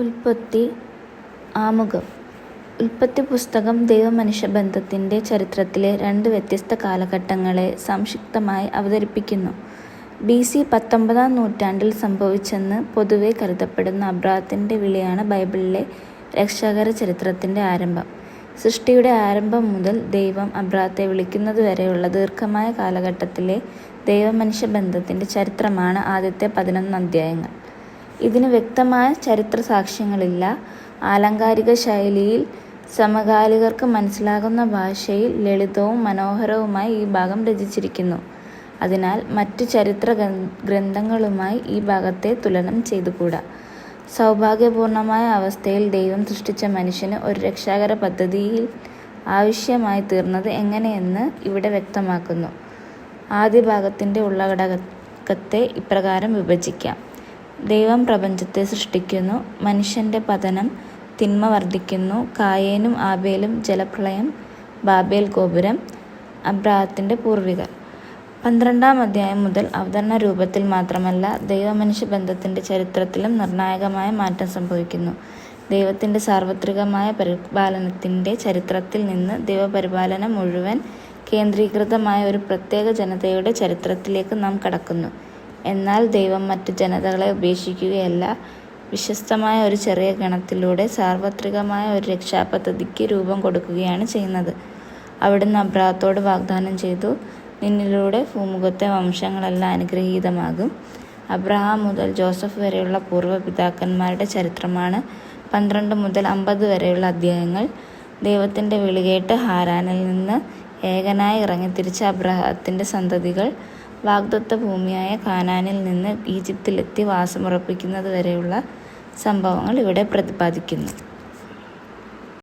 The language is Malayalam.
ഉൽപ്പത്തി ആമുഖം ഉൽപ്പത്തി പുസ്തകം ദൈവമനുഷ്യ ബന്ധത്തിന്റെ ചരിത്രത്തിലെ രണ്ട് വ്യത്യസ്ത കാലഘട്ടങ്ങളെ സംക്ഷിപ്തമായി അവതരിപ്പിക്കുന്നു. ബി. സി. പത്തൊമ്പതാം നൂറ്റാണ്ടിൽ സംഭവിച്ചെന്ന് പൊതുവെ കരുതപ്പെടുന്ന അബ്രാഹത്തിന്റെ വിളിയാണ് ബൈബിളിലെ രക്ഷാകര ചരിത്രത്തിന്റെ ആരംഭം. സൃഷ്ടിയുടെ ആരംഭം മുതൽ ദൈവം അബ്രാഹത്തെ വിളിക്കുന്നത് വരെയുള്ള ദീർഘമായ കാലഘട്ടത്തിലെ ദൈവമനുഷ്യ ബന്ധത്തിന്റെ ചരിത്രമാണ് ആദ്യത്തെ പതിനൊന്ന് അധ്യായങ്ങൾ. ഇതിന് വ്യക്തമായ ചരിത്ര സാക്ഷ്യങ്ങളില്ല. ആലങ്കാരിക ശൈലിയിൽ സമകാലികർക്ക് മനസ്സിലാകുന്ന ഭാഷയിൽ ലളിതവും മനോഹരവുമായി ഈ ഭാഗം രചിച്ചിരിക്കുന്നു. അതിനാൽ മറ്റു ചരിത്ര ഗ്രന്ഥങ്ങളുമായി ഈ ഭാഗത്തെ തുലനം ചെയ്തുകൂടാ. സൗഭാഗ്യപൂർണമായ അവസ്ഥയിൽ ദൈവം സൃഷ്ടിച്ച മനുഷ്യന് ഒരു രക്ഷാകര പദ്ധതിയിൽ ആവശ്യമായി ആവശ്യമായിത്തീർന്നത് എങ്ങനെയെന്ന് ഇവിടെ വ്യക്തമാക്കുന്നു. ആദ്യഭാഗത്തിന്റെ ഉള്ളടക്കത്തെ ഇപ്രകാരം വിഭജിക്കാം. ദൈവം പ്രപഞ്ചത്തെ സൃഷ്ടിക്കുന്നു. മനുഷ്യന്റെ പതനം. തിന്മ വർദ്ധിക്കുന്നു. കായേനും ആബേലും. ജലപ്രളയം. ബാബേൽ ഗോപുരം. അബ്രാഹത്തിന്റെ പൂർവികർ പന്ത്രണ്ടാം അധ്യായം മുതൽ അവതരണ രൂപത്തിൽ മാത്രമല്ല ദൈവമനുഷ്യ ബന്ധത്തിന്റെ ചരിത്രത്തിലും നിർണായകമായ മാറ്റം സംഭവിക്കുന്നു. ദൈവത്തിന്റെ സാർവത്രികമായ പരിപാലനത്തിന്റെ ചരിത്രത്തിൽ നിന്ന് ദൈവപരിപാലനം മുഴുവൻ കേന്ദ്രീകൃതമായ ഒരു പ്രത്യേക ജനതയുടെ ചരിത്രത്തിലേക്ക് നാം കടക്കുന്നു. എന്നാൽ ദൈവം മറ്റ് ജനതകളെ ഉപേക്ഷിക്കുകയല്ല, വിശ്വസ്തമായ ഒരു ചെറിയ ഗണത്തിലൂടെ സാർവത്രികമായ ഒരു രക്ഷാപദ്ധതിക്ക് രൂപം കൊടുക്കുകയാണ് ചെയ്യുന്നത്. അവിടുന്ന് അബ്രാഹത്തോട് വാഗ്ദാനം ചെയ്തു, "നിന്നിലൂടെ ഭൂമുഖത്തെ വംശങ്ങളെല്ലാം അനുഗ്രഹീതമാകും. " അബ്രഹാം മുതൽ ജോസഫ് വരെയുള്ള പൂർവ പിതാക്കന്മാരുടെ ചരിത്രമാണ് പന്ത്രണ്ട് മുതൽ അമ്പത് വരെയുള്ള അധ്യായങ്ങൾ. ദൈവത്തിന്റെ വിളികേട്ട് ഹാരാനിൽ നിന്ന് ഏകനായി ഇറങ്ങിത്തിരിച്ച അബ്രഹത്തിന്റെ സന്തതികൾ വാഗ്ദത്തഭൂമിയായ കാനാനിൽ നിന്ന് ഈജിപ്തിലെത്തി വാസമുറപ്പിക്കുന്നതുവരെയുള്ള സംഭവങ്ങൾ ഇവിടെ പ്രതിപാദിക്കുന്നു.